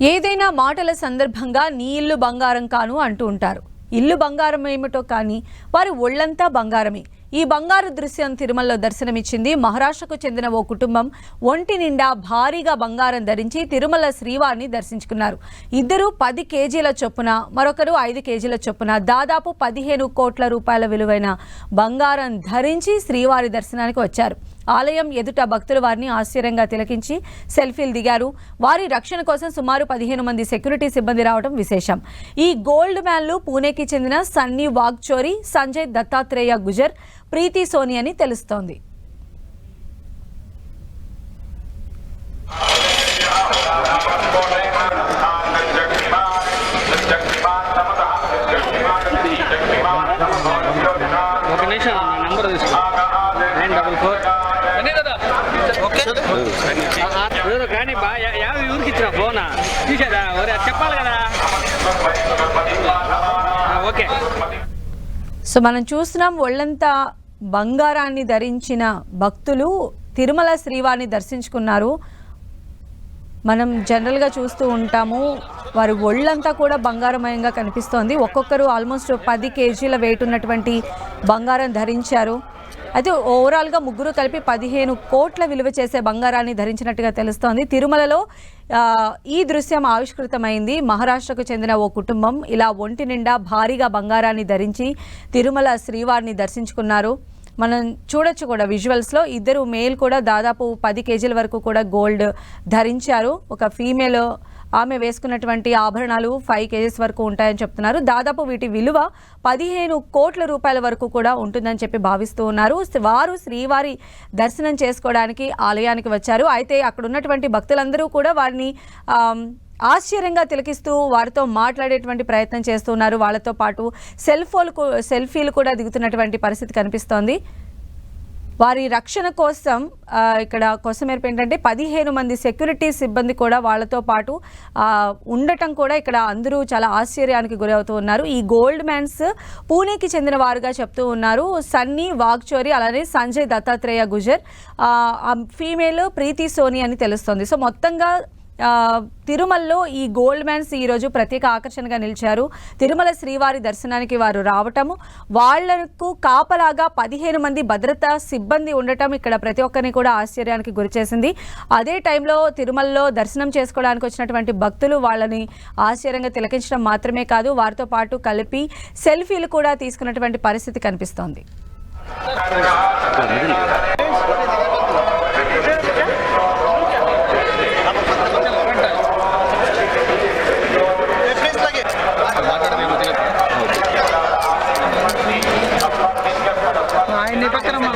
ఏదైనా మాటల సందర్భంగా నీ ఇల్లు బంగారం కాను అంటూ ఉంటారు. ఇల్లు బంగారం ఏమిటో కానీ వారి ఒళ్ళంతా బంగారమే. ఈ బంగారు దృశ్యం తిరుమలలో దర్శనమిచ్చింది. మహారాష్ట్రకు చెందిన ఓ కుటుంబం ఒంటి నిండా భారీగా బంగారం ధరించి తిరుమల శ్రీవారిని దర్శించుకున్నారు. ఇద్దరు పది కేజీల చొప్పున మరొకరు ఐదు కేజీల చొప్పున దాదాపు పదిహేను కోట్ల రూపాయల విలువైన బంగారం ధరించి శ్రీవారి దర్శనానికి వచ్చారు. ఆలయం ఎదుట భక్తులు వారిని ఆశ్చర్యంగా తిలకించి సెల్ఫీలు దిగారు. వారి రక్షణ కోసం సుమారు పదిహేను మంది సెక్యూరిటీ సిబ్బంది రావడం విశేషం. ఈ గోల్డ్ మ్యాన్లు పూణేకి చెందిన సన్నీ వాగ్చోరి సంజయ్ దత్తాత్రేయ గుజర్ ప్రీతి సోని అని తెలుస్తోంది కానీ బా యా- యాభై ఊరికి ఇచ్చిన ఫోనా చెప్పాలి కదా సో మనం చూస్తున్నాం ఒళ్ళంతా బంగారాన్ని ధరించిన భక్తులు తిరుమల శ్రీవారిని దర్శించుకున్నారు. మనం జనరల్గా చూస్తూ ఉంటాము వారి ఒళ్ళంతా కూడా బంగారమయంగా కనిపిస్తోంది. ఒక్కొక్కరు ఆల్మోస్ట్ పది కేజీల వెయిట్ ఉన్నటువంటి బంగారం ధరించారు. అయితే ఓవరాల్గా ముగ్గురు కలిపి పదిహేను కోట్ల విలువ చేసే బంగారాన్ని ధరించినట్టుగా తెలుస్తోంది. తిరుమలలో ఈ దృశ్యం ఆవిష్కృతమైంది. మహారాష్ట్రకు చెందిన ఓ కుటుంబం ఇలా ఒంటి నిండా భారీగా బంగారాన్ని ధరించి తిరుమల శ్రీవారిని దర్శించుకున్నారు. మనం చూడొచ్చు కూడా విజువల్స్లో ఇద్దరు మేల్ కూడా దాదాపు పది కేజీల వరకు కూడా గోల్డ్ ధరించారు. ఒక ఫీమేల్ ఆమె వేసుకున్నటువంటి ఆభరణాలు ఫైవ్ కేజీస్ వరకు ఉంటాయని చెప్తున్నారు. దాదాపు వీటి విలువ పదిహేను కోట్ల రూపాయల వరకు కూడా ఉంటుందని చెప్పి భావిస్తూ ఉన్నారు. వారు శ్రీవారి దర్శనం చేసుకోవడానికి ఆలయానికి వచ్చారు. అయితే అక్కడ ఉన్నటువంటి భక్తులందరూ కూడా వారిని ఆశ్చర్యంగా తిలకిస్తూ వారితో మాట్లాడేటువంటి ప్రయత్నం చేస్తున్నారు. వాళ్ళతో పాటు సెల్ ఫోన్ సెల్ఫీలు కూడా దిగుతున్నటువంటి పరిస్థితి కనిపిస్తోంది. వారి రక్షణ కోసం ఇక్కడ కోసం ఏంటంటే పదిహేను మంది సెక్యూరిటీ సిబ్బంది కూడా వాళ్ళతో పాటు ఉండటం కూడా ఇక్కడ అందరూ చాలా ఆశ్చర్యానికి గురవుతూ ఉన్నారు. ఈ గోల్డ్ మ్యాన్స్ పూణేకి చెందిన వారుగా చెప్తూ ఉన్నారు. సన్నీ వాగ్చోరి అలానే సంజయ్ దత్తాత్రేయ గుజర్ ఆ, ఫీమేల్ ప్రీతి సోని అని తెలుస్తుంది. సో మొత్తంగా తిరుమలలో ఈ గోల్డ్ మ్యాన్స్ ఈరోజు ప్రత్యేక ఆకర్షణగా నిలిచారు. తిరుమల శ్రీవారి దర్శనానికి వారు రావటము వాళ్ళకు కాపలాగా పదిహేను మంది భద్రతా సిబ్బంది ఉండటం ఇక్కడ ప్రతి ఒక్కరిని కూడా ఆశ్చర్యానికి గురిచేసింది అదే టైంలో తిరుమలలో దర్శనం చేసుకోవడానికి వచ్చినటువంటి భక్తులు వాళ్ళని ఆశ్చర్యంగా తిలకించడం మాత్రమే కాదు వారితో పాటు కలిపి సెల్ఫీలు కూడా తీసుకున్నటువంటి పరిస్థితి కనిపిస్తోంది. పక్కన